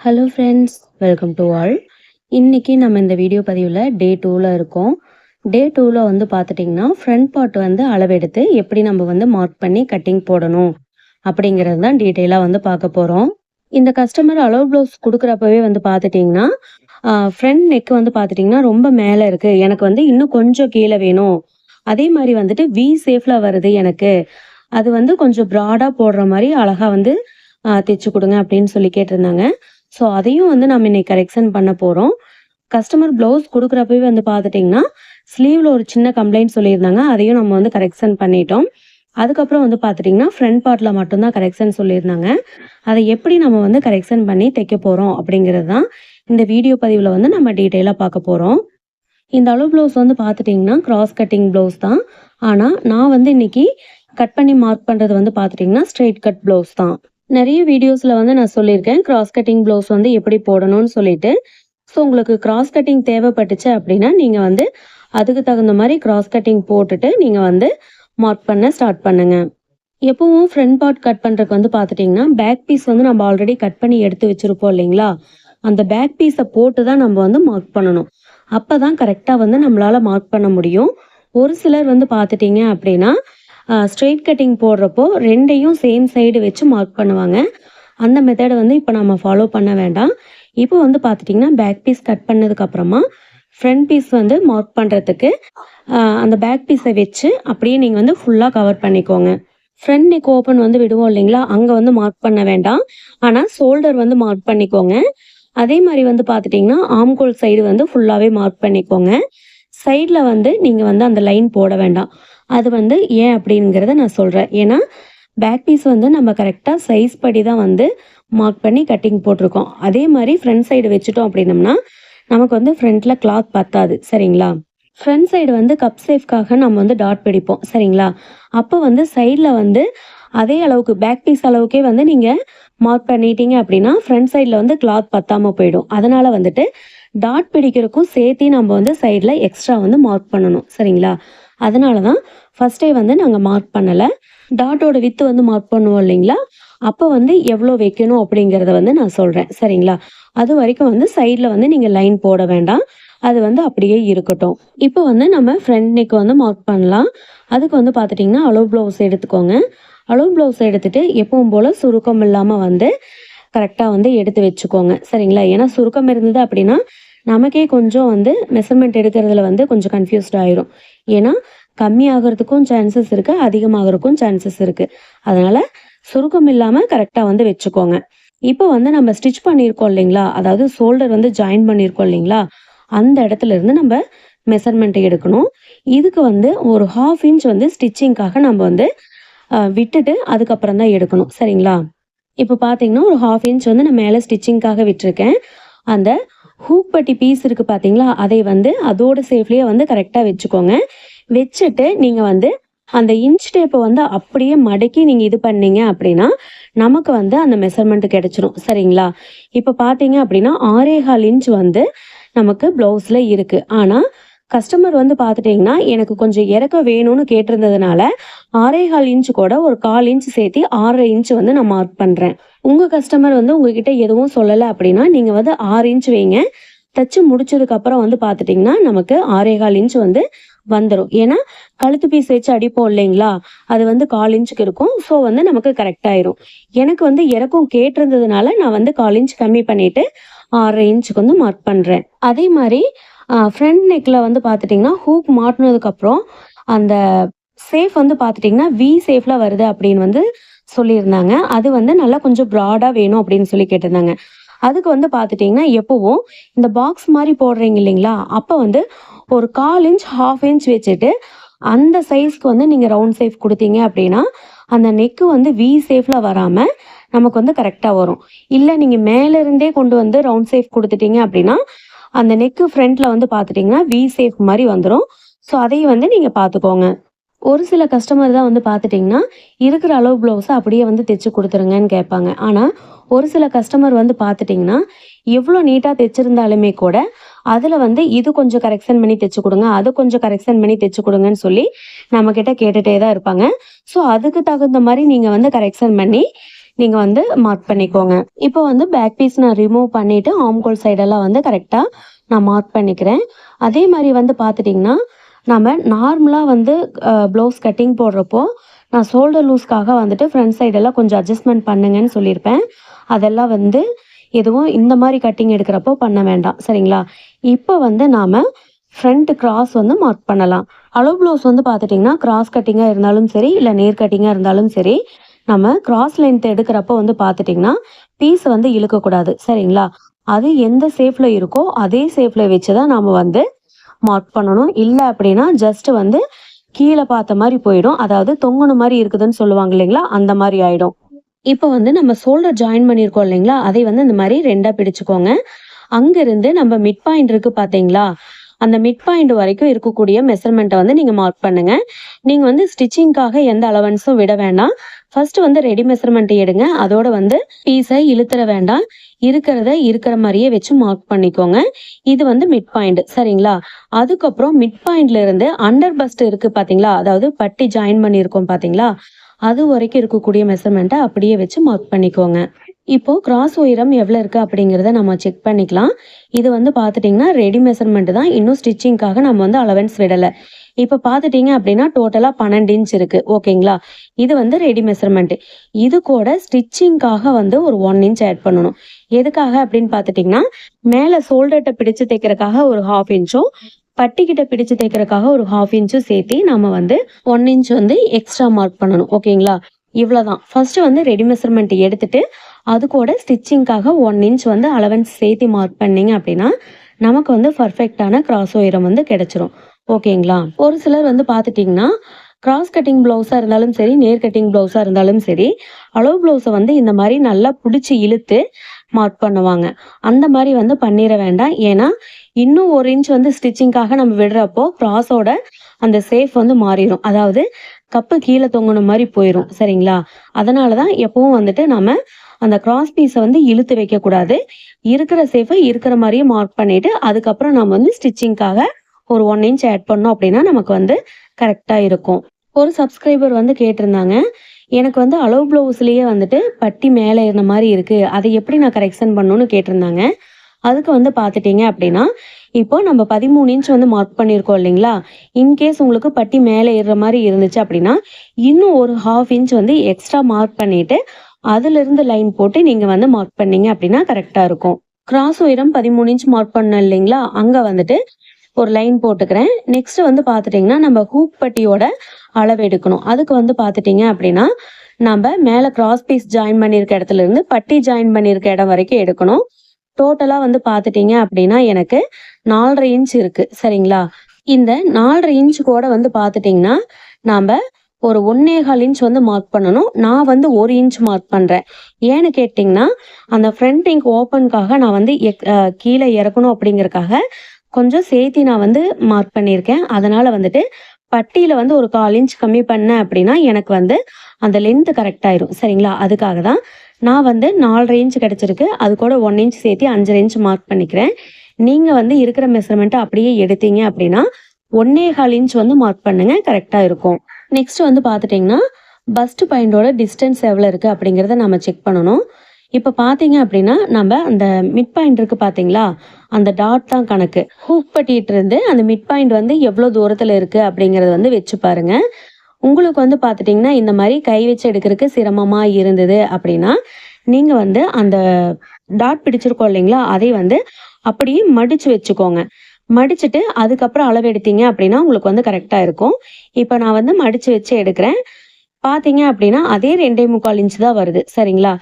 Hello friends welcome to all இன்றைக்கி நம்ம இந்த வீடியோ பதிவில் டே டூவில் இருக்கோம். டே டூவில் வந்து பார்த்துட்டிங்கன்னா ஃப்ரண்ட் பார்ட் வந்து அளவெடுத்து எப்படி நம்ம வந்து மார்க் பண்ணி கட்டிங் போடணும் அப்படிங்கிறது தான் டீட்டெயிலாக வந்து பார்க்க போகிறோம் இந்த கஸ்டமர் அளவு ப்ளவுஸ் கொடுக்குறப்பவே வந்து பார்த்துட்டிங்கன்னா ஃப்ரண்ட் நெக் வந்து பார்த்துட்டிங்கன்னா ரொம்ப மேலே இருக்குது எனக்கு வந்து இன்னும் கொஞ்சம் கீழே வேணும். அதே மாதிரி வந்துட்டு வி சேஃபில் வருது எனக்கு. அது வந்து கொஞ்சம் ப்ராடாக போடுற மாதிரி அழகாக வந்து தைச்சு கொடுங்க அப்படின்னு சொல்லி கேட்டிருந்தாங்க. ஸோ அதையும் வந்து நம்ம இன்னைக்கு கரெக்ஷன் பண்ண போகிறோம் கஸ்டமர் ப்ளவுஸ் கொடுக்குறப்பவே வந்து பார்த்துட்டிங்கன்னா ஸ்லீவில் ஒரு சின்ன கம்ப்ளைண்ட் சொல்லியிருந்தாங்க. அதையும் நம்ம வந்து கரெக்ஷன் பண்ணிட்டோம். அதுக்கப்புறம் வந்து பார்த்துட்டிங்கன்னா ஃப்ரண்ட் பார்ட்டில் மட்டும்தான் கரெக்ஷன் சொல்லியிருந்தாங்க. அதை எப்படி நம்ம வந்து கரெக்ஷன் பண்ணி தைக்க போகிறோம் அப்படிங்கிறது தான் இந்த வீடியோ பதிவில் வந்து நம்ம டீட்டெயிலாக பார்க்க போகிறோம் இந்த அளவு ப்ளவுஸ் வந்து பார்த்துட்டிங்கன்னா கிராஸ் கட்டிங் ப்ளவுஸ் தான். ஆனால் நான் வந்து இன்றைக்கி கட் பண்ணி மார்க் பண்ணுறது வந்து பார்த்துட்டிங்கன்னா ஸ்ட்ரெயிட் கட் ப்ளவுஸ் தான். நிறைய வீடியோஸில் வந்து நான் சொல்லியிருக்கேன். கிராஸ் கட்டிங் ப்ளவுஸ் வந்து எப்படி போடணும்னு சொல்லிட்டு. ஸோ உங்களுக்கு கிராஸ் கட்டிங் தேவைப்பட்டுச்சு அப்படின்னா நீங்கள் வந்து அதுக்கு தகுந்த மாதிரி கிராஸ் கட்டிங் போட்டுட்டு நீங்கள் வந்து மார்க் பண்ண ஸ்டார்ட் பண்ணுங்க. எப்பவும் ஃப்ரண்ட் பார்ட் கட் பண்ணுறதுக்கு வந்து பார்த்துட்டிங்கன்னா பேக் பீஸ் வந்து நம்ம ஆல்ரெடி கட் பண்ணி எடுத்து வச்சுருப்போம் இல்லைங்களா? அந்த பேக் பீஸை போட்டு தான் நம்ம வந்து மார்க் பண்ணணும். அப்போ தான் கரெக்டாக வந்து நம்மளால் மார்க் பண்ண முடியும். ஒரு சிலர் வந்து பார்த்துட்டிங்க அப்படின்னா ஸ்ட்ரெயிட் கட்டிங் போடுறப்போ ரெண்டையும் சேம் சைடு வச்சு மார்க் பண்ணுவாங்க. அந்த மெத்தடை வந்து இப்போ நம்ம ஃபாலோ பண்ண வேண்டாம். இப்போ வந்து பார்த்துட்டிங்கன்னா பேக் பீஸ் கட் பண்ணதுக்கப்புறமா ஃப்ரண்ட் பீஸ் வந்து மார்க் பண்ணுறதுக்கு அந்த பேக் பீஸை வச்சு அப்படியே நீங்கள் வந்து ஃபுல்லாக கவர் பண்ணிக்கோங்க. ஃப்ரண்ட் நெக் ஓப்பன் வந்து விடுவோம் இல்லைங்களா? அங்கே வந்து மார்க் பண்ண வேண்டாம். ஆனால் ஷோல்டர் வந்து மார்க் பண்ணிக்கோங்க. அதே மாதிரி வந்து பார்த்துட்டிங்கன்னா ஆம்கோல் சைடு வந்து ஃபுல்லாகவே மார்க் பண்ணிக்கோங்க. சைடில் வந்து நீங்கள் வந்து அந்த லைன் போட வேண்டாம். அது வந்து ஏன் அப்படிங்கிறத நான் சொல்கிறேன் ஏன்னா பேக் பீஸ் வந்து நம்ம கரெக்டாக சைஸ் படி தான் வந்து மார்க் பண்ணி கட்டிங் போட்டிருக்கோம். அதே மாதிரி ஃப்ரண்ட் சைடு வச்சுட்டோம் அப்படின்னம்னா நமக்கு வந்து ஃப்ரண்ட்டில் கிளாத் பத்தாது. சரிங்களா? ஃப்ரண்ட் சைடு வந்து கப் சேஃப்காக நம்ம வந்து டாட் பிடிப்போம். சரிங்களா? அப்போ வந்து சைடில் வந்து அதே அளவுக்கு பேக் பீஸ் அளவுக்கே வந்து நீங்கள் மார்க் பண்ணிட்டீங்க அப்படின்னா ஃப்ரண்ட் சைடில் வந்து கிளாத் பத்தாமல் போயிடும். அதனால் வந்துட்டு டாட் பிடிக்கிறதுக்கும் சேர்த்து நம்ம வந்து சைடில் எக்ஸ்ட்ரா வந்து மார்க் பண்ணணும். சரிங்களா? அதனால தான் ஃபஸ்ட்டே வந்து நாங்கள் மார்க் பண்ணலை. டாட்டோட வித்து வந்து மார்க் பண்ணுவோம் இல்லைங்களா? அப்போ வந்து எவ்வளோ வைக்கணும் அப்படிங்கிறத வந்து நான் சொல்கிறேன் சரிங்களா? அது வரைக்கும் வந்து சைடில் வந்து நீங்கள் லைன் போட வேண்டாம். அது வந்து அப்படியே இருக்கட்டும். இப்போ வந்து நம்ம ஃப்ரண்ட் நெக் வந்து மார்க் பண்ணலாம். அதுக்கு வந்து பார்த்துட்டிங்கன்னா அளவு ப்ளவுஸ் எடுத்துக்கோங்க. அளவு ப்ளவுஸ் எடுத்துட்டு எப்பவும் போல் சுருக்கம் இல்லாமல் வந்து கரெக்டாக வந்து எடுத்து வச்சுக்கோங்க. சரிங்களா? ஏன்னா சுருக்கம் இருந்தது அப்படின்னா நமக்கே கொஞ்சம் வந்து மெஷர்மெண்ட் எடுக்கிறதுல வந்து கொஞ்சம் கன்ஃபியூஸ்ட் ஆயிரும். ஏன்னா கம்மியாகிறதுக்கும் சான்சஸ் இருக்குது அதிகமாகிறதுக்கும் சான்சஸ் இருக்குது அதனால் சுருக்கம் இல்லாமல் கரெக்டாக வந்து வச்சுக்கோங்க. இப்போ வந்து நம்ம ஸ்டிச் பண்ணியிருக்கோம் இல்லைங்களா? அதாவது ஷோல்டர் வந்து ஜாயின் பண்ணியிருக்கோம் இல்லைங்களா? அந்த இடத்துல இருந்து நம்ம மெஷர்மெண்ட் எடுக்கணும். இதுக்கு வந்து ஒரு ஹாஃப் இன்ச் வந்து ஸ்டிச்சிங்காக நம்ம வந்து விட்டுட்டு அதுக்கப்புறம் தான் எடுக்கணும். சரிங்களா? இப்போ பார்த்தீங்கன்னா ஒரு ஹாஃப் இன்ச் வந்து நான் மேலே ஸ்டிச்சிங்காக விட்டுருக்கேன். அந்த ஹூக் பட்டி பீஸ் இருக்குது பார்த்தீங்களா அதை வந்து அதோட சேஃப்லேயே வந்து கரெக்டாக வச்சுக்கோங்க. வச்சுட்டு நீங்கள் வந்து அந்த இன்ச் டேப்பை வந்து அப்படியே மடக்கி நீங்கள் இது பண்ணீங்க அப்படின்னா நமக்கு வந்து அந்த மெஷர்மெண்ட் கிடச்சிரும். சரிங்களா? இப்போ பார்த்தீங்க அப்படின்னா ஆறேகால் இன்ச் வந்து நமக்கு ப்ளவுஸில் இருக்குது ஆனால் கஸ்டமர் வந்து பார்த்துட்டிங்கன்னா எனக்கு கொஞ்சம் இறக்க வேணும்னு கேட்டிருந்ததுனால ஆறேகால் இன்ச்சு கூட ஒரு கால் இன்ச் சேர்த்து ஆறரை இன்ச் வந்து நான் மார்க் பண்ணுறேன் உங்கள் கஸ்டமர் வந்து உங்ககிட்ட எதுவும் சொல்லலை அப்படின்னா நீங்கள் வந்து ஆறு இன்ச் வைங்க. தச்சு முடிச்சதுக்கப்புறம் வந்து பார்த்துட்டிங்கன்னா நமக்கு ஆறேகால் இன்ச் வந்து வந்துடும் ஏன்னா கழுத்து பீஸ் வச்சு அடிப்போம் இல்லைங்களா? அது வந்து கால் இன்ச்சுக்கு இருக்கும். ஸோ வந்து நமக்கு கரெக்ட் ஆயிரும். எனக்கு வந்து இறக்கம் கேட்டிருந்ததுனால நான் வந்து கால் இன்ச் கம்மி பண்ணிட்டு ஆறரை இன்ச்சுக்கு வந்து மார்க் பண்ணுறேன் அதே மாதிரி ஃப்ரண்ட் நெக்கில் வந்து பார்த்துட்டிங்கன்னா ஹூக் மாட்டினதுக்கப்புறம் அந்த சேஃப் வந்து பார்த்துட்டிங்கன்னா வி சேஃபில் வருது அப்படின்னு வந்து சொல்லியிருந்தாங்க. அது வந்து நல்லா கொஞ்சம் ப்ராடாக வேணும் அப்படின்னு சொல்லி கேட்டிருந்தாங்க. அதுக்கு வந்து பார்த்துட்டிங்கன்னா எப்போவும் இந்த பாக்ஸ் மாதிரி போடுறீங்க இல்லைங்களா? அப்போ வந்து ஒரு கால் இன்ச் ஹாஃப் இன்ச் வச்சுட்டு அந்த சைஸ்க்கு வந்து நீங்கள் ரவுண்ட் சேஃப் கொடுத்தீங்க அப்படின்னா அந்த நெக்கு வந்து வி சேஃபில் வராமல் நமக்கு வந்து கரெக்டாக வரும். இல்லை நீங்கள் மேலேருந்தே கொண்டு வந்து ரவுண்ட் சேஃப் கொடுத்துட்டீங்க அப்படின்னா அந்த நெக்கு ஃப்ரண்ட்டில் வந்து பார்த்துட்டிங்கன்னா வி சேஃப் மாதிரி வந்துடும் ஸோ அதையும் வந்து நீங்கள் பார்த்துக்கோங்க. ஒரு சில கஸ்டமர் தான் வந்து பார்த்துட்டிங்கன்னா இருக்கிற அளவு ப்ளவுஸை அப்படியே வந்து தைச்சு கொடுத்துருங்கன்னு கேட்பாங்க. ஆனால் ஒரு சில கஸ்டமர் வந்து பார்த்துட்டிங்கன்னா எவ்வளோ நீட்டாக தைச்சிருந்தாலுமே கூட அதில் வந்து இது கொஞ்சம் கரெக்ஷன் பண்ணி தைச்சு கொடுங்க அது கொஞ்சம் கரெக்ஷன் பண்ணி தைச்சு கொடுங்கன்னு சொல்லி நம்மக்கிட்ட கேட்டுகிட்டே தான் இருப்பாங்க. ஸோ அதுக்கு தகுந்த மாதிரி நீங்கள் வந்து கரெக்ஷன் பண்ணி நீங்கள் வந்து மார்க் பண்ணிக்கோங்க. இப்போ வந்து பேக் பீஸ் நான் ரிமூவ் பண்ணிவிட்டு ஆம்கோல் சைடெல்லாம் வந்து கரெக்டாக நான் மார்க் பண்ணிக்கிறேன். அதே மாதிரி வந்து பார்த்துட்டிங்கன்னா நம்ம நார்மலாக வந்து ப்ளவுஸ் கட்டிங் போடுறப்போ நான் ஷோல்டர் லூஸ்க்காக வந்துட்டு ஃப்ரண்ட் சைடெல்லாம் கொஞ்சம் அட்ஜஸ்ட்மெண்ட் பண்ணுங்கன்னு சொல்லியிருப்பேன். அதெல்லாம் வந்து எதுவும் இந்த மாதிரி கட்டிங் எடுக்கிறப்போ பண்ண வேண்டாம். சரிங்களா? இப்போ வந்து நாம் ஃப்ரண்ட் கிராஸ் வந்து மார்க் பண்ணலாம். அளவு ப்ளவுஸ் வந்து பார்த்துட்டிங்கன்னா கிராஸ் கட்டிங்காக இருந்தாலும் சரி இல்லை நேர் கட்டிங்காக இருந்தாலும் சரி நம்ம கிராஸ் லென்த் எடுக்கிறப்போ வந்து பார்த்துட்டிங்கன்னா பீஸ் வந்து இழுக்கக்கூடாது. சரிங்களா? அது எந்த ஷேப்பில் இருக்கோ அதே ஷேப்பில் வச்சு தான் நாம் வந்து மார்க் பண்ணணும். இல்லை அப்படின்னா ஜஸ்ட் வந்து கீழே பார்த்த மாதிரி போயிடும். அதாவது தொங்குன மாதிரி இருக்குதுன்னு சொல்லுவாங்க இல்லைங்களா? அந்த மாதிரி ஆயிடும். இப்போ வந்து நம்ம ஷோல்டர் ஜாயின் பண்ணியிருக்கோம் இல்லைங்களா? அதை வந்து இந்த மாதிரி ரெண்டாக பிடிச்சுக்கோங்க. அங்கேருந்து நம்ம மிட் பாயிண்ட் இருக்கு பார்த்தீங்களா அந்த மிட் பாயிண்ட் வரைக்கும் இருக்கக்கூடிய மெஷர்மெண்ட்டை வந்து நீங்கள் மார்க் பண்ணுங்க. நீங்கள் வந்து ஸ்டிச்சிங்காக எந்த அலவன்ஸும் விட வேண்டாம். ஃபர்ஸ்ட் வந்து ரெடி மெஷர்மெண்ட் எடுங்க. அதோட வந்து பீஸை இழுத்துற வேண்டாம். இருக்கிறத இருக்கிற மாதிரியே வச்சு மார்க் பண்ணிக்கோங்க. இது வந்து மிட் பாயிண்ட் சரிங்களா? அதுக்கப்புறம் மிட் பாயிண்ட்ல இருந்து அண்டர் பஸ்ட் இருக்கு பாத்தீங்களா? அதாவது பட்டி ஜாயின் பண்ணியிருக்கோம் பாத்தீங்களா? அது வரைக்கும் இருக்கக்கூடிய மெஷர்மெண்ட்டை அப்படியே வச்சு மார்க் பண்ணிக்கோங்க. இப்போ கிராஸ் உயரம் எவ்வளோ இருக்கு அப்படிங்கிறத நம்ம செக் பண்ணிக்கலாம். இது வந்து பார்த்துட்டிங்கன்னா ரெடி மெஷர்மெண்ட் தான். இன்னும் ஸ்டிச்சிங்காக நம்ம வந்து அலவன்ஸ் விடலை. இப்போ பார்த்துட்டிங்க அப்படின்னா டோட்டலாக பன்னெண்டு இன்ச் இருக்கு. ஓகேங்களா இது வந்து ரெடி மெஷர்மெண்ட்டு இது கூட ஸ்டிச்சிங்காக வந்து ஒரு ஒன் இன்ச் ஆட் பண்ணணும். எதுக்காக அப்படின்னு பார்த்துட்டிங்கன்னா மேலே ஷோல்டர்கிட்ட பிடிச்சு தைக்கிறதுக்காக ஒரு ஹாஃப் இன்ச்சும் பட்டிக்கிட்ட பிடிச்சு தைக்கிறதுக்காக ஒரு ஹாஃப் இன்ச்சும் சேர்த்து நம்ம வந்து ஒன் இன்ச் வந்து எக்ஸ்ட்ரா மார்க் பண்ணணும். ஓகேங்களா இவ்வளோதான் ஃபர்ஸ்ட் வந்து ரெடி மெஷர்மெண்ட் எடுத்துட்டு அது கூட ஸ்டிச்சிங்காக ஒன் இன்ச் வந்து அலவன்ஸ் சேர்த்து மார்க் பண்ணீங்க அப்படின்னா நமக்கு வந்து பர்ஃபெக்டான கிராஸ் உயரம் வந்து கிடைச்சிரும். ஓகேங்களா ஒரு சிலர் வந்து பார்த்துட்டிங்கன்னா கிராஸ் கட்டிங் ப்ளவுஸாக இருந்தாலும் சரி நேர் கட்டிங் ப்ளவுஸாக இருந்தாலும் சரி அளவு ப்ளவுஸை வந்து இந்த மாதிரி நல்லா பிடிச்சி இழுத்து மார்க் பண்ணுவாங்க. அந்த மாதிரி வந்து பண்ணிட வேண்டாம். ஏன்னா இன்னும் ஒரு இன்ச் வந்து ஸ்டிச்சிங்காக நம்ம விடுறப்போ கிராஸோட அந்த சேஃப் வந்து மாறிடும். அதாவது கப்பு கீழே தொங்குன மாதிரி போயிடும் சரிங்களா? அதனால தான் எப்பவும் வந்துட்டு நம்ம அந்த கிராஸ் பீஸை வந்து இழுத்து வைக்கக்கூடாது. இருக்கிற சேஃபை இருக்கிற மாதிரியே மார்க் பண்ணிட்டு அதுக்கப்புறம் நம்ம வந்து ஸ்டிச்சிங்காக ஒரு ஒன் இன்ச் ஆட் பண்ணோம் அப்படின்னா நமக்கு வந்து கரெக்டாக இருக்கும். ஒரு சப்ஸ்கிரைபர் வந்து கேட்டிருந்தாங்க எனக்கு வந்து அளவு ப்ளவுஸ்லேயே வந்துட்டு பட்டி மேலே இருந்த மாதிரி இருக்குது அதை எப்படி நான் கரெக்ஷன் பண்ணணும்னு கேட்டிருந்தாங்க. அதுக்கு வந்து பார்த்துட்டீங்க அப்படின்னா இப்போ நம்ம பதிமூணு இன்ச் வந்து மார்க் பண்ணியிருக்கோம் இல்லைங்களா? இன்கேஸ் உங்களுக்கு பட்டி மேலே ஏறுற மாதிரி இருந்துச்சு அப்படின்னா இன்னும் ஒரு ஹாஃப் இன்ச் வந்து எக்ஸ்ட்ரா மார்க் பண்ணிட்டு அதுலேருந்து லைன் போட்டு நீங்கள் வந்து மார்க் பண்ணீங்க அப்படின்னா கரெக்டாக இருக்கும். கிராஸ் உயரம் பதிமூணு இன்ச் மார்க் பண்ணோம் இல்லைங்களா? அங்கே வந்துட்டு ஒரு லைன் போட்டுக்கிறேன். நெக்ஸ்ட் வந்து பார்த்துட்டிங்கன்னா நம்ம ஹூப் பட்டியோட அளவு எடுக்கணும். அதுக்கு வந்து பார்த்துட்டிங்க அப்படின்னா நம்ம மேலே கிராஸ் பீஸ் ஜாயின் பண்ணியிருக்க இடத்துல இருந்து பட்டி ஜாயின் பண்ணியிருக்க இடம் வரைக்கும் எடுக்கணும். டோட்டலாக வந்து பார்த்துட்டிங்க அப்படின்னா எனக்கு நாலரை இன்ச் இருக்குது சரிங்களா? இந்த நாலரை இன்ச் கூட வந்து பார்த்துட்டிங்கன்னா நாம் ஒரு ஒன்னேகால் இன்ச் வந்து மார்க் பண்ணணும். நான் வந்து ஒரு இன்ச் மார்க் பண்ணுறேன் ஏன்னு கேட்டிங்கன்னா அந்த ஃப்ரண்ட் இங்க் ஓப்பனுக்காக நான் வந்து எக்- கீழே இறக்கணும் அப்படிங்கிறக்காக கொஞ்சம் சேர்த்தி நான் வந்து மார்க் பண்ணியிருக்கேன். அதனால் வந்துட்டு பட்டியில் வந்து ஒரு கால் இன்ச் கம்மி பண்ணேன் அப்படின்னா எனக்கு வந்து அந்த லென்த்து கரெக்டாயிரும் சரிங்களா? அதுக்காக தான் நான் வந்து நாலரை இன்ச் கிடச்சிருக்கு. அது கூட ஒன் இன்ச் சேர்த்து அஞ்சரை இன்ச் மார்க் பண்ணிக்கிறேன். நீங்கள் வந்து இருக்கிற மெஷர்மெண்ட்டை அப்படியே எடுத்தீங்க அப்படின்னா ஒன்னே கால் இன்ச் வந்து மார்க் பண்ணுங்க. கரெக்டாக இருக்கும். நெக்ஸ்ட் வந்து பார்த்துட்டிங்கன்னா பஸ்ட் பாயிண்டோட டிஸ்டன்ஸ் எவ்வளோ இருக்குது அப்படிங்கிறத நம்ம செக் பண்ணணும். இப்போ பார்த்தீங்க அப்படின்னா நம்ம அந்த மிட் பாயிண்ட் இருக்குது பார்த்தீங்களா அந்த டாட் தான் கணக்கு. ஹூக் பட்டிட்டு இருந்து அந்த மிட் பாயிண்ட் வந்து எவ்வளோ தூரத்தில் இருக்குது அப்படிங்கிறத வந்து வச்சு பாருங்க. உங்களுக்கு வந்து பார்த்துட்டிங்கன்னா இந்த மாதிரி கை வச்சு எடுக்கிறதுக்கு சிரமமாக இருந்தது அப்படின்னா நீங்கள் வந்து அந்த டாட் பிடிச்சிருக்கோம் இல்லைங்களா? அதை வந்து அப்படியே மடிச்சு வச்சுக்கோங்க. மடிச்சுட்டு அதுக்கப்புறம் அளவு எடுத்தீங்க அப்படின்னா உங்களுக்கு வந்து கரெக்டாக இருக்கும். இப்போ நான் வந்து மடிச்சு வச்சு எடுக்கிறேன். பார்த்தீங்க அப்படின்னா அதே ரெண்டே முக்கால் இன்ச்சு தான் வருது. சரிங்களா?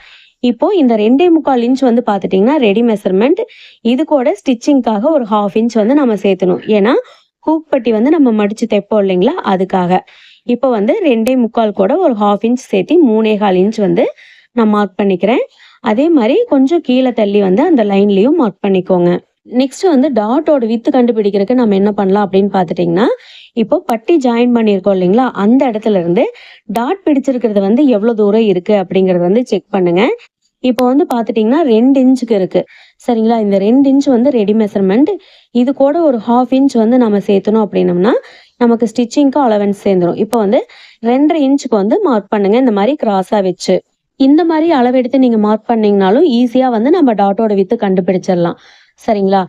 இப்போ இந்த ரெண்டே முக்கால் இன்ச் வந்து பார்த்துட்டிங்கன்னா ரெடி மெஷர்மெண்ட் இது கூட ஸ்டிச்சிங்காக ஒரு ஹாஃப் இன்ச் வந்து நம்ம சேர்த்தணும். ஏன்னா ஹூக் பட்டி வந்து நம்ம மடிச்சு தைப்போம் இல்லைங்களா? அதுக்காக. இப்போ வந்து ரெண்டே முக்கால் கூட ஒரு ஹாஃப் இன்ச் சேர்த்து மூணே கால் இன்ச் வந்து நான் மார்க் பண்ணிக்கிறேன். அதே மாதிரி கொஞ்சம் கீழே தள்ளி வந்து அந்த லைன்லயும் மார்க் பண்ணிக்கோங்க. நெக்ஸ்ட் வந்து டாட்டோட வித்து கண்டுபிடிக்கிறதுக்கு நம்ம என்ன பண்ணலாம் அப்படின்னு பார்த்துட்டிங்கன்னா இப்போ பட்டி ஜாயின் பண்ணியிருக்கோம் இல்லைங்களா? அந்த இடத்துல இருந்து டாட் பிடிச்சிருக்கிறது வந்து எவ்வளோ தூரம் இருக்கு அப்படிங்கறத வந்து செக் பண்ணுங்க. இப்போ வந்து பார்த்துட்டிங்கன்னா ரெண்டு இன்ச்சுக்கு இருக்கு. சரிங்களா? இந்த ரெண்டு இன்ச் வந்து ரெடி மெஷர்மெண்ட் இது கூட ஒரு ஹாஃப் இன்ச் வந்து நம்ம சேர்த்தணும் அப்படின்னம்னா நமக்கு ஸ்டிச்சிங்க்கு அலவன்ஸ் சேர்ந்துடும் இப்போ வந்து ரெண்டரை இன்ச்சுக்கு வந்து மார்க் பண்ணுங்க. இந்த மாதிரி கிராஸாக வச்சு. இந்த மாதிரி அளவெடுத்து நீங்க மார்க் பண்ணிங்கனாலும் ஈஸியாக வந்து நம்ம டாட்டோட வித்து கண்டுபிடிச்சிடலாம். சரிங்களா?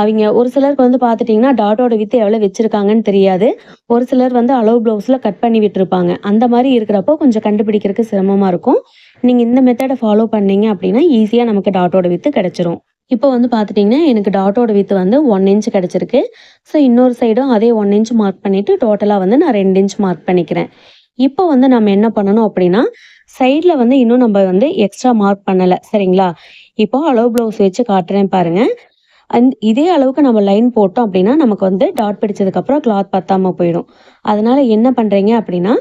அவங்க ஒரு சிலருக்கு வந்து பார்த்துட்டிங்கன்னா டாட்டோட வித்து எவ்வளோ வச்சுருக்காங்கன்னு தெரியாது. ஒரு சிலர் வந்து அளவு ப்ளவுஸில் கட் பண்ணி விட்டுருப்பாங்க. அந்த மாதிரி இருக்கிறப்போ கொஞ்சம் கண்டுபிடிக்கிறதுக்கு சிரமமாக இருக்கும். நீங்கள் இந்த மெத்தடை ஃபாலோ பண்ணீங்க அப்படின்னா ஈஸியாக நமக்கு டாட்டோட வித்து கிடைச்சிரும். இப்போ வந்து பார்த்துட்டிங்கன்னா எனக்கு டாட்டோட வித்து வந்து ஒன் இன்ச் கிடச்சிருக்கு. ஸோ இன்னொரு சைடும் அதே ஒன் இன்ச் மார்க் பண்ணிவிட்டு டோட்டலாக வந்து நான் ரெண்டு இன்ச் மார்க் பண்ணிக்கிறேன். இப்போ வந்து நம்ம என்ன பண்ணணும் அப்படின்னா சைடில் வந்து இன்னும் நம்ம வந்து எக்ஸ்ட்ரா மார்க் பண்ணலை. சரிங்களா? இப்போ அளவு ப்ளவுஸ் வச்சு காட்டுறேன் பாருங்கள் அண்ட் இதே அளவுக்கு நம்ம லைன் போட்டோம் அப்படின்னா நமக்கு வந்து டாட் பிடிச்சதுக்கப்புறம் கிளாத் பத்தாமல் போயிடும். அதனால் என்ன பண்ணுறீங்க அப்படின்னா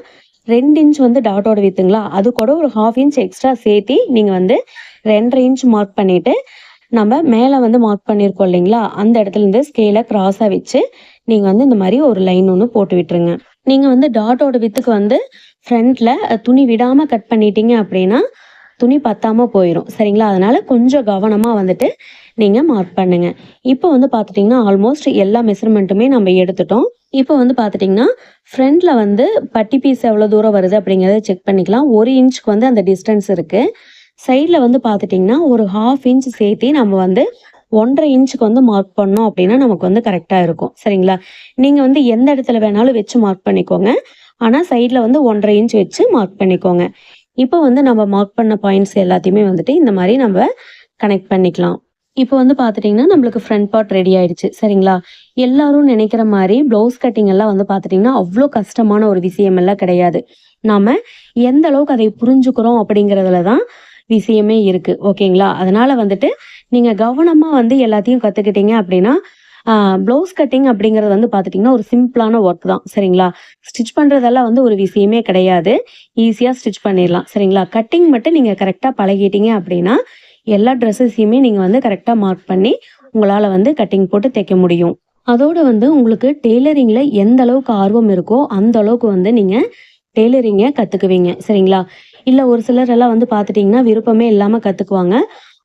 ரெண்டு இன்ச் வந்து டாட்டோட வித்துங்களா அது கூட ஒரு ஹாஃப் இன்ச் எக்ஸ்ட்ரா சேர்த்தி நீங்கள் வந்து ரெண்டரை இன்ச் மார்க் பண்ணிவிட்டு நம்ம மேலே வந்து மார்க் பண்ணியிருக்கோம் இல்லைங்களா? அந்த இடத்துல இருந்து ஸ்கேலை கிராஸாக வச்சு நீங்கள் வந்து இந்த மாதிரி ஒரு லைன் ஒன்று போட்டு விட்டுருங்க. நீங்கள் வந்து டாட்டோட வித்துக்கு வந்து ஃப்ரண்ட்டில் துணி விடாமல் கட் பண்ணிட்டீங்க அப்படின்னா துணி பத்தாமல் போயிடும் சரிங்களா? அதனால் கொஞ்சம் கவனமாக வந்துட்டு நீங்கள் மார்க் பண்ணுங்க. இப்போ வந்து பார்த்துட்டிங்கன்னா ஆல்மோஸ்ட் எல்லா மெஷர்மெண்ட்டுமே நம்ம எடுத்துட்டோம். இப்போ வந்து பார்த்துட்டிங்கன்னா ஃப்ரண்டில் வந்து பட்டி பீஸ் எவ்வளோ தூரம் வருது அப்படிங்கிறத செக் பண்ணிக்கலாம். ஒரு இன்ச்சுக்கு வந்து அந்த டிஸ்டன்ஸ் இருக்குது சைடில் வந்து பார்த்துட்டிங்கன்னா ஒரு ஹாஃப் இன்ச் சேர்த்து நம்ம வந்து ஒன்றரை இன்ச்சுக்கு வந்து மார்க் பண்ணோம் அப்படின்னா நமக்கு வந்து கரெக்டாக இருக்கும். சரிங்களா? நீங்கள் வந்து எந்த இடத்துல வேணாலும் வச்சு மார்க் பண்ணிக்கோங்க. ஆனால் சைடில் வந்து ஒன்றரை இன்ச் வச்சு மார்க் பண்ணிக்கோங்க. இப்போ வந்து நம்ம மார்க் பண்ண பாயிண்ட்ஸ் எல்லாத்தையுமே வந்துட்டு இந்த மாதிரி நம்ம கனெக்ட் பண்ணிக்கலாம். இப்போ வந்து பார்த்துட்டிங்கன்னா நம்மளுக்கு ஃப்ரண்ட் பார்ட் ரெடி ஆயிடுச்சு. சரிங்களா? எல்லாரும் நினைக்கிற மாதிரி ப்ளவுஸ் கட்டிங் எல்லாம் வந்து பார்த்துட்டிங்கன்னா அவ்வளோ கஷ்டமான ஒரு விஷயம் எல்லாம் கிடையாது. நாம எந்த அளவுக்கு அதை புரிஞ்சுக்கிறோம் அப்படிங்கிறதுல தான் விஷயமே இருக்கு. ஓகேங்களா? அதனால வந்துட்டு நீங்க கவனமா வந்து எல்லாத்தையும் கத்துக்கிட்டீங்க அப்படின்னா ப்ளவுஸ் கட்டிங் அப்படிங்கிறது வந்து பார்த்துட்டிங்கன்னா ஒரு சிம்பிளான ஒர்க் தான். சரிங்களா? ஸ்டிச் பண்ணுறதெல்லாம் வந்து ஒரு விஷயமே கிடையாது. ஈஸியாக ஸ்டிச் பண்ணிடலாம். சரிங்களா? கட்டிங் மட்டும் நீங்கள் கரெக்டாக பழகிட்டீங்க அப்படின்னா எல்லா ட்ரெஸ்ஸஸையுமே நீங்கள் வந்து கரெக்டாக மார்க் பண்ணி உங்களால் வந்து கட்டிங் போட்டு தைக்க முடியும். அதோட வந்து உங்களுக்கு டெய்லரிங்கில் எந்த அளவுக்கு ஆர்வம் இருக்கோ அந்த அளவுக்கு வந்து நீங்கள் டெய்லரிங்கை கற்றுக்குவீங்க சரிங்களா? இல்லை ஒரு சிலர் எல்லாம் வந்து பார்த்துட்டிங்கன்னா விருப்பமே இல்லாமல் கற்றுக்குவாங்க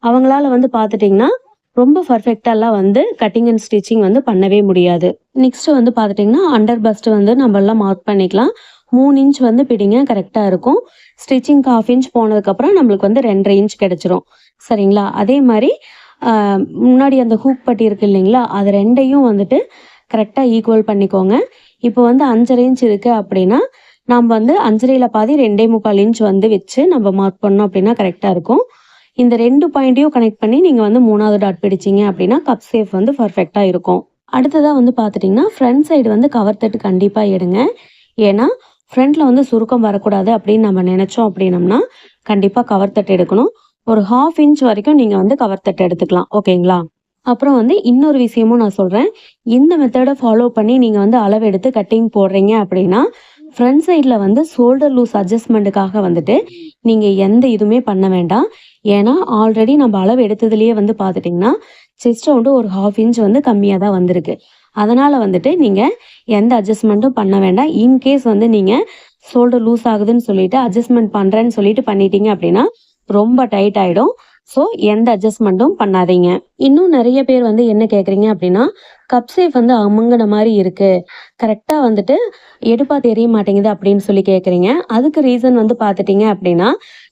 அவங்களால வந்து பார்த்துட்டிங்கன்னா ரொம்ப பர்ஃபெக்டாலாம் வந்து கட்டிங் அண்ட் ஸ்டிச்சிங் வந்து பண்ணவே முடியாது. நெக்ஸ்ட் வந்து பார்த்துட்டிங்கன்னா அண்டர் பஸ்ட் வந்து நம்மளாம் மார்க் பண்ணிக்கலாம். மூணு இன்ச் வந்து பிடிங்க கரெக்டாக இருக்கும். ஸ்டிச்சிங்க்கு ஹாஃப் இன்ச் போனதுக்கப்புறம் நம்மளுக்கு வந்து ரெண்டரை இன்ச் கிடச்சிரும். சரிங்களா? அதே மாதிரி முன்னாடி அந்த ஹூக் பட்டி இருக்கு இல்லைங்களா? அது ரெண்டையும் வந்துட்டு கரெக்டாக ஈக்குவல் பண்ணிக்கோங்க. இப்போ வந்து அஞ்சரை இன்ச் இருக்குது அப்படின்னா நம்ம வந்து அஞ்சரையில் பாதி ரெண்டே முக்கால் இன்ச் வந்து வச்சு நம்ம மார்க் பண்ணோம் அப்படின்னா கரெக்டாக இருக்கும். இந்த ரெண்டு பாயிண்ட்டையும் கனெக்ட் பண்ணி நீங்கள் வந்து மூணாவது டாட் பிடிச்சீங்க அப்படின்னா கப் சேஃப் வந்து பர்ஃபெக்டாக இருக்கும். அடுத்ததாக வந்து பார்த்துட்டிங்கன்னா ஃப்ரண்ட் சைடு வந்து கவர் தட்டு கண்டிப்பாக எடுங்க. ஏன்னா ஃப்ரண்ட்டில் வந்து சுருக்கம் வரக்கூடாது அப்படின்னு நம்ம நினச்சோம் அப்படின்னம்னா கண்டிப்பாக கவர் தட்டு எடுக்கணும். ஒரு ஹாஃப் இன்ச் வரைக்கும் நீங்கள் வந்து கவர் தட்டு எடுத்துக்கலாம் ஓகேங்களா? அப்புறம் வந்து இன்னொரு விஷயமும் நான் சொல்கிறேன் இந்த மெத்தடை ஃபாலோ பண்ணி நீங்கள் வந்து அளவு எடுத்து கட்டிங் போடுறீங்க அப்படின்னா ஃப்ரண்ட் சைடில் வந்து ஷோல்டர் லூஸ் அட்ஜஸ்ட்மெண்ட்டுக்காக வந்துட்டு நீங்கள் எந்த இதுவுமே பண்ண வேண்டாம். ஏன்னா ஆல்ரெடி நம்ம அளவு எடுத்ததுலேயே வந்து பார்த்துட்டிங்கன்னா செஸ்ட் வந்து ஒரு ஹாஃப் இன்ச் வந்து கம்மியாக தான் வந்திருக்கு. அதனால் வந்துட்டு நீங்கள் எந்த அட்ஜஸ்ட்மெண்ட்டும் பண்ண வேண்டாம். இன்கேஸ் வந்து நீங்கள் ஷோல்டர் லூஸ் ஆகுதுன்னு சொல்லிட்டு அட்ஜஸ்ட்மெண்ட் பண்ணுறேன்னு சொல்லிட்டு பண்ணிட்டீங்க அப்படின்னா ரொம்ப டைட் ஆகிடும் ஸோ எந்த அட்ஜஸ்ட்மெண்ட்டும் பண்ணாதீங்க. இன்னும் நிறைய பேர் வந்து என்ன கேட்குறீங்க அப்படின்னா கப் சேஃப் வந்து அமுங்கின மாதிரி இருக்கு. கரெக்டாக வந்துட்டு எடுப்பா தெரிய மாட்டேங்குது அப்படின்னு சொல்லி கேட்குறீங்க அதுக்கு ரீசன் வந்து பார்த்துட்டீங்க அப்படின்னா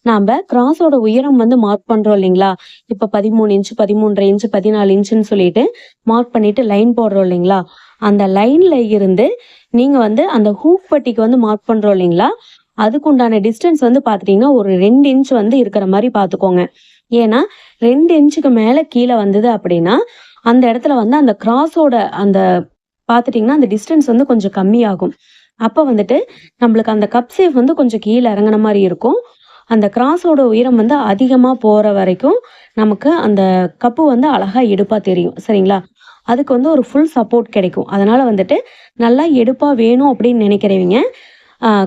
நாம் கிராஸோட உயரம் வந்து மார்க் பண்ணுறோம் இல்லைங்களா? இப்போ பதிமூணு இன்ச் பதிமூன்றரை இன்ச் பதினாலு இன்ச்சுன்னு சொல்லிட்டு மார்க் பண்ணிட்டு லைன் போடுறோம் இல்லைங்களா? அந்த லைன்ல இருந்து நீங்க வந்து அந்த ஹூக் பட்டிக்கு வந்து மார்க் பண்றோம் இல்லைங்களா? அதுக்கு உண்டான டிஸ்டன்ஸ் வந்து பார்த்துட்டீங்கன்னா ஒரு ரெண்டு இன்ச் வந்து இருக்கிற மாதிரி பார்த்துக்கோங்க ஏன்னா ரெண்டு இன்ச்சுக்கு மேலே கீழே வந்தது அப்படின்னா அந்த இடத்துல வந்து அந்த கிராஸோட அந்த பார்த்துட்டிங்கன்னா அந்த டிஸ்டன்ஸ் வந்து கொஞ்சம் கம்மியாகும். அப்போ வந்துட்டு நம்மளுக்கு அந்த கப் சேஃப் வந்து கொஞ்சம் கீழே இறங்குன மாதிரி இருக்கும். அந்த கிராஸோட உயரம் வந்து அதிகமாக போகிற வரைக்கும் நமக்கு அந்த கப்பு வந்து அழகாக எடுப்பாக தெரியும். சரிங்களா? அதுக்கு வந்து ஒரு ஃபுல் சப்போர்ட் கிடைக்கும். அதனால வந்துட்டு நல்லா எடுப்பாக வேணும் அப்படின்னு நினைக்கிறவங்க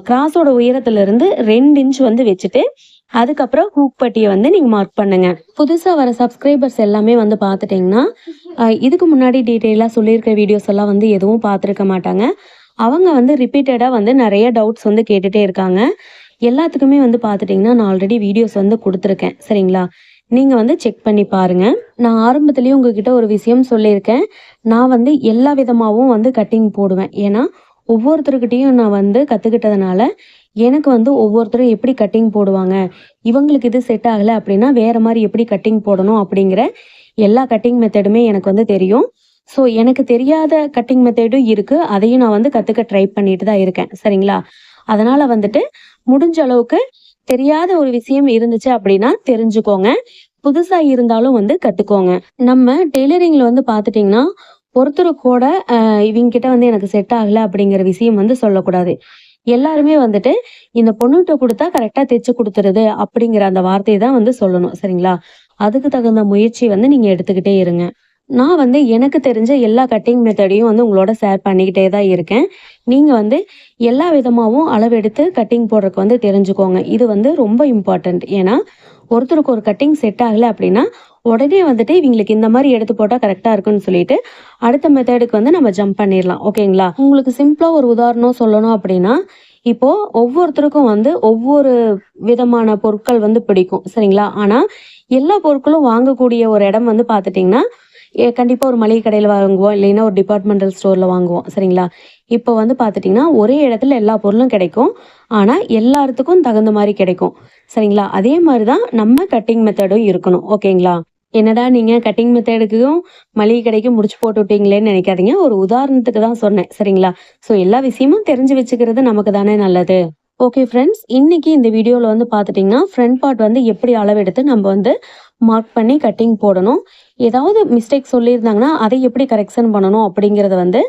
கிராஸோட உயரத்துலேருந்து ரெண்டு இன்ச் வந்து வச்சுட்டு அதுக்கப்புறம் ஹூக் பட்டியை வந்து நீங்கள் மார்க் பண்ணுங்க. புதுசாக வர சப்ஸ்கிரைபர்ஸ் எல்லாமே வந்து பார்த்துட்டிங்கன்னா இதுக்கு முன்னாடி டீட்டெயிலாக சொல்லியிருக்க வீடியோஸ் எல்லாம் வந்து எதுவும் பார்த்துருக்க மாட்டாங்க. அவங்க வந்து ரிப்பீட்டடாக வந்து நிறைய டவுட்ஸ் வந்து கேட்டுகிட்டே இருக்காங்க. எல்லாத்துக்குமே வந்து பார்த்துட்டிங்கன்னா நான் ஆல்ரெடி வீடியோஸ் வந்து கொடுத்துருக்கேன். சரிங்களா? நீங்கள் வந்து செக் பண்ணி பாருங்கள் நான் ஆரம்பத்துலேயே உங்ககிட்ட ஒரு விஷயம் சொல்லியிருக்கேன். நான் வந்து எல்லா விதமாகவும் வந்து கட்டிங் போடுவேன். ஏன்னா ஒவ்வொருத்தருக்கிட்டையும் நான் வந்து கற்றுக்கிட்டதுனால எனக்கு வந்து ஒவ்வொருத்தரும் எப்படி கட்டிங் போடுவாங்க இவங்களுக்கு இது செட் ஆகலை அப்படின்னா வேற மாதிரி எப்படி கட்டிங் போடணும் அப்படிங்கிற எல்லா கட்டிங் மெத்தடுமே எனக்கு வந்து தெரியும். ஸோ எனக்கு தெரியாத கட்டிங் மெத்தடும் இருக்கு. அதையும் நான் வந்து கற்றுக்க ட்ரை பண்ணிட்டு தான் இருக்கேன். சரிங்களா? அதனால வந்துட்டு முடிஞ்ச அளவுக்கு தெரியாத ஒரு விஷயம் இருந்துச்சு அப்படின்னா தெரிஞ்சுக்கோங்க. புதுசா இருந்தாலும் வந்து கத்துக்கோங்க. நம்ம டெய்லரிங்ல வந்து பார்த்துட்டிங்கன்னா ஒருத்தர் கூட ஆஹ் இவங்க கிட்ட வந்து எனக்கு செட் ஆகல அப்படிங்கிற விஷயம் வந்து சொல்லக்கூடாது. எல்லாருமே வந்துட்டு இந்த பொண்ணுகிட்ட கொடுத்தா கரெக்டா தைச்சு கொடுத்துருது அப்படிங்கிற அந்த வார்த்தையை தான் வந்து சொல்லணும் சரிங்களா? அதுக்கு தகுந்த முயற்சி வந்து நீங்க எடுத்துக்கிட்டே இருங்க. நான் வந்து எனக்கு தெரிஞ்ச எல்லா கட்டிங் மெத்தடையும் வந்து உங்களோட ஷேர் பண்ணிக்கிட்டே தான் இருக்கேன். நீங்க வந்து எல்லா விதமாகவும் அளவெடுத்து கட்டிங் போடுறதுக்கு வந்து தெரிஞ்சுக்கோங்க. இது வந்து ரொம்ப இம்பார்ட்டன்ட் ஏன்னா ஒருத்தருக்கு ஒரு கட்டிங் செட் ஆகலை அப்படின்னா உடனே வந்துட்டு இவங்களுக்கு இந்த மாதிரி எடுத்து போட்டால் கரெக்டாக இருக்குன்னு சொல்லிட்டு அடுத்த மெத்தடுக்கு வந்து நம்ம ஜம்ப் பண்ணிடலாம். ஓகேங்களா உங்களுக்கு சிம்பிளாக ஒரு உதாரணம் சொல்லணும் அப்படின்னா இப்போ ஒவ்வொருத்தருக்கும் வந்து ஒவ்வொரு விதமான பொருட்கள் வந்து பிடிக்கும். சரிங்களா? ஆனா எல்லா பொருட்களும் வாங்கக்கூடிய ஒரு இடம் வந்து பார்த்துட்டிங்கன்னா ஏ- கண்டிப்பா ஒரு மளிகை கடையில் வாங்குவோம் இல்லைன்னா ஒரு டிபார்ட்மெண்டல் ஸ்டோர்ல வாங்குவோம். சரிங்களா? இப்போ வந்து பார்த்துட்டிங்கன்னா ஒரே இடத்துல எல்லா பொருளும் கிடைக்கும். ஆனா எல்லாத்துக்கும் தகுந்த மாதிரி கிடைக்கும். சரிங்களா? அதே மாதிரி தான் நம்ம கட்டிங் மெத்தடும் இருக்கணும். ஓகேங்களா என்னடா நீங்கள் கட்டிங் மெத்தேடுக்கும் மளிகை கடைக்கும் முடிச்சு போட்டு விட்டீங்களேன்னு நினைக்காதீங்க. ஒரு உதாரணத்துக்கு தான் சொன்னேன் சரிங்களா? ஸோ எல்லா விஷயமும் தெரிஞ்சு வச்சுக்கிறது நமக்கு தானே நல்லது. ஓகே ஃப்ரெண்ட்ஸ் இன்னைக்கு இந்த வீடியோவில் வந்து பார்த்துட்டிங்கன்னா ஃப்ரண்ட் பார்ட் வந்து எப்படி அளவெடுத்து நம்ம வந்து மார்க் பண்ணி கட்டிங் போடணும் ஏதாவது மிஸ்டேக் சொல்லியிருந்தாங்கன்னா அதை எப்படி கரெக்ஷன் பண்ணணும் அப்படிங்கிறத வந்து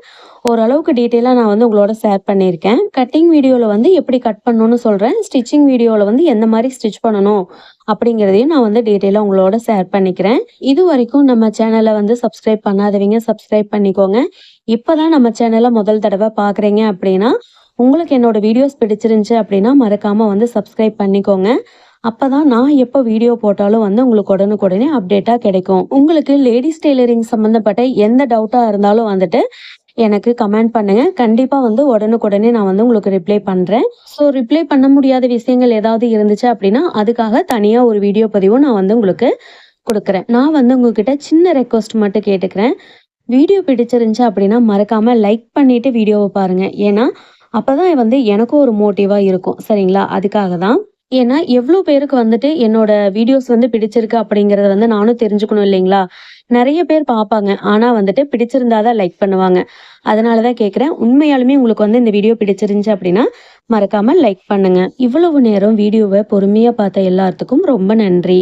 ஓரளவுக்கு டீட்டெயிலாக நான் வந்து உங்களோட ஷேர் பண்ணியிருக்கேன். கட்டிங் வீடியோவில் வந்து எப்படி கட் பண்ணணும்னு சொல்கிறேன் ஸ்டிச்சிங் வீடியோவில் வந்து எந்த மாதிரி ஸ்டிச் பண்ணணும் அப்படிங்கிறதையும் நான் வந்து டீட்டெயிலாக உங்களோட ஷேர் பண்ணிக்கிறேன். இது வரைக்கும் நம்ம சேனலை வந்து சப்ஸ்கிரைப் பண்ணாதவங்க சப்ஸ்கிரைப் பண்ணிக்கோங்க. இப்போதான் நம்ம சேனலை முதல் தடவை பார்க்குறீங்க அப்படின்னா உங்களுக்கு என்னோட வீடியோஸ் பிடிச்சிருந்துச்சு அப்படின்னா மறக்காமல் வந்து சப்ஸ்கிரைப் பண்ணிக்கோங்க. அப்போ தான் நான் எப்போ வீடியோ போட்டாலும் வந்து உங்களுக்கு உடனுக்குடனே அப்டேட்டாக கிடைக்கும். உங்களுக்கு லேடிஸ் டெய்லரிங் சம்மந்தப்பட்ட எந்த டவுட்டாக இருந்தாலும் வந்துட்டு எனக்கு கமெண்ட் பண்ணுங்க. கண்டிப்பா வந்து உடனுக்குடனே நான் வந்து உங்களுக்கு ரிப்ளை பண்றேன். ஸோ ரிப்ளை பண்ண முடியாத விஷயங்கள் ஏதாவது இருந்துச்சு அப்படின்னா அதுக்காக தனியா ஒரு வீடியோ பதிவும் நான் வந்து உங்களுக்கு கொடுக்குறேன். நான் வந்து உங்ககிட்ட சின்ன ரெக்வஸ்ட் மட்டும் கேட்டுக்கிறேன். வீடியோ பிடிச்சிருந்துச்சு அப்படின்னா மறக்காம லைக் பண்ணிட்டு வீடியோவை பாருங்க. ஏன்னா அப்பதான் வந்து எனக்கும் ஒரு மோட்டிவா இருக்கும். சரிங்களா? அதுக்காக தான். ஏன்னா எவ்வளோ பேருக்கு வந்துட்டு என்னோட வீடியோஸ் வந்து பிடிச்சிருக்கு அப்படிங்கிறத வந்து நானும் தெரிஞ்சுக்கணும் இல்லைங்களா? நிறைய பேர் பார்ப்பாங்க. ஆனால் வந்துட்டு பிடிச்சிருந்தாதான் லைக் பண்ணுவாங்க. அதனாலதான் கேட்குறேன் உண்மையாலுமே உங்களுக்கு வந்து இந்த வீடியோ பிடிச்சிருந்துச்சு அப்படின்னா மறக்காமல் லைக் பண்ணுங்கள் இவ்வளவு நேரம் வீடியோவை பொறுமையாக பார்த்த எல்லாத்துக்கும் ரொம்ப நன்றி.